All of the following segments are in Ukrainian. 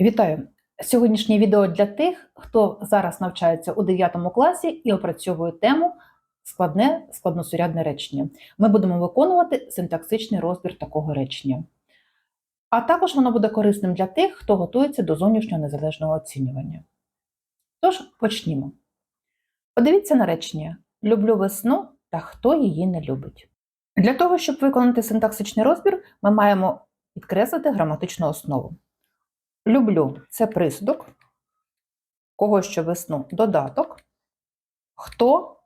Вітаю! Сьогоднішнє відео для тих, хто зараз навчається у 9 класі і опрацьовує тему складне складносурядне речення. Ми будемо виконувати синтаксичний розбір такого речення. А також воно буде корисним для тих, хто готується до зовнішнього незалежного оцінювання. Тож почнімо. Подивіться на речення: люблю весну та хто її не любить. Для того, щоб виконати синтаксичний розбір, ми маємо підкреслити граматичну основу. Люблю це присудок, кого що весну додаток, хто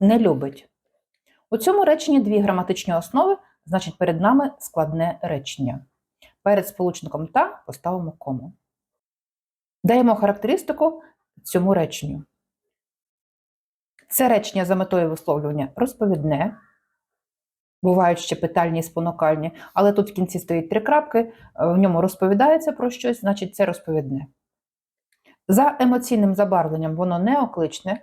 не любить. У цьому реченні дві граматичні основи, значить, перед нами складне речення. Перед сполучником та поставимо кому. Даємо характеристику цьому реченню. Це речення за метою висловлювання розповідне. Бувають ще питальні і спонукальні, але тут в кінці стоїть три крапки, е, в ньому розповідається про щось, значить це розповідне. За емоційним забарвленням воно не окличне.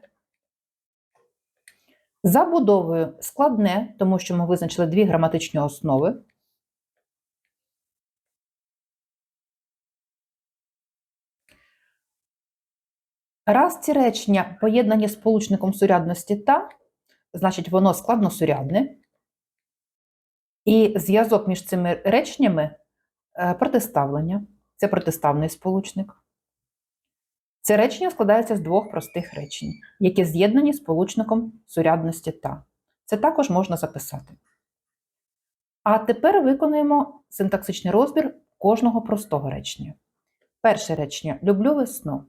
За будовою складне, тому що ми визначили дві граматичні основи. Раз ці речення поєднані з сполучником сурядності та, значить воно складносурядне. І зв'язок між цими реченнями е, протиставлення. Це протиставний сполучник. Це речення складається з двох простих речень, які з'єднані сполучником сурядності та. Це також можна записати. А тепер виконуємо синтаксичний розбір кожного простого речення. Перше речення люблю весну.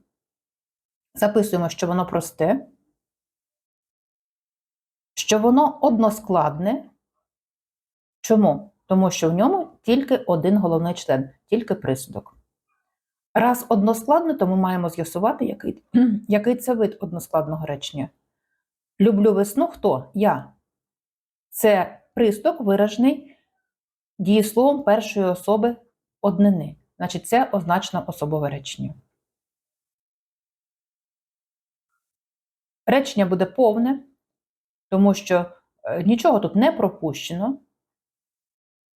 Записуємо, що воно просте, що воно односкладне. Чому? Тому що в ньому тільки один головний член, тільки присудок. Раз односкладне, то ми маємо з'ясувати, який, який це вид односкладного речення. Люблю весну хто? Я. Це приступ, виражений дієсловом першої особи однини. Значить, це означено особове речення. Речення буде повне, тому що е, нічого тут не пропущено.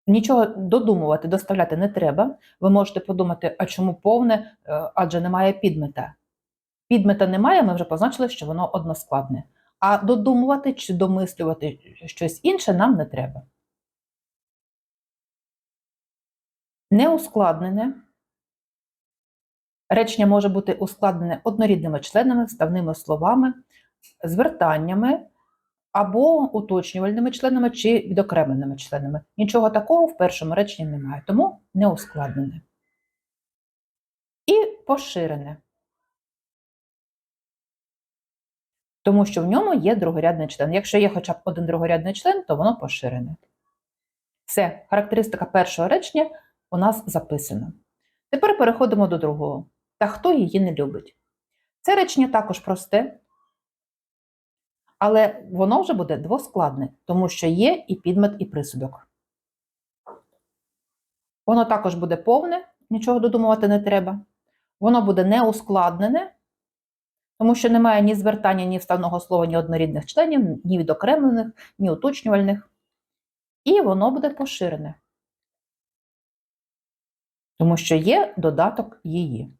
Нічого додумувати, доставляти не треба. Ви можете подумати, а чому повне, Е, адже немає підмета. Підмета немає, ми вже позначили, що воно односкладне. А додумувати чи домислювати щось інше нам не треба. Неускладнене. Речення може бути ускладнене однорідними членами, вставними словами, звертаннями або уточнювальними членами чи відокремленими членами. Нічого такого в першому реченні немає, тому не ускладнене. І поширене. Тому що в ньому є другорядний член. Якщо є хоча б один другорядний член, то воно поширене. Все, характеристика першого речення у нас записана. Тепер переходимо до другого. Та хто її не любить? Це речення також просте, але воно вже буде двоскладне, тому що є і підмет, і присудок. Воно також буде повне, нічого додумувати не треба. Воно буде неускладнене, тому що немає ні звертання, ні вставного слова, ні однорідних членів, ні відокремлених, ні уточнювальних. І воно буде поширене, тому що є додаток її.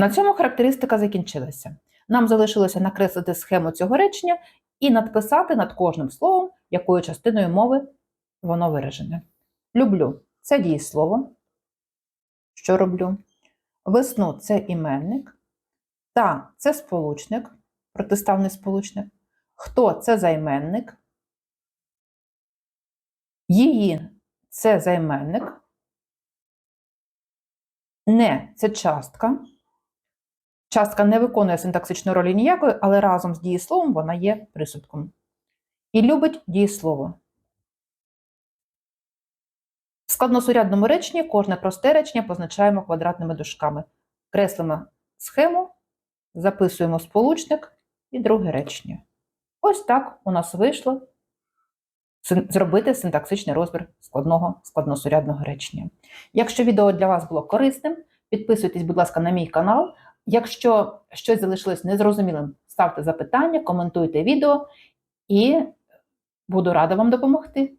На цьому характеристика закінчилася. Нам залишилося накреслити схему цього речення і надписати над кожним словом, якою частиною мови воно виражене. Люблю це дієслово. Що роблю? Весну це іменник. Та це сполучник, протиставний сполучник. Хто це займенник? Її це займенник. Не це частка. Частка не виконує синтаксичної ролі ніякої, але разом з дієсловом вона є присудком. І любить дієслово. В складносурядному реченні кожне просте речення позначаємо квадратними дужками. Креслимо схему, записуємо сполучник і друге речення. Ось так у нас вийшло зробити синтаксичний розбір складного складносурядного речення. Якщо відео для вас було корисним, підписуйтесь, будь ласка, на мій канал. Якщо щось залишилось незрозумілим, ставте запитання, коментуйте відео і буду рада вам допомогти.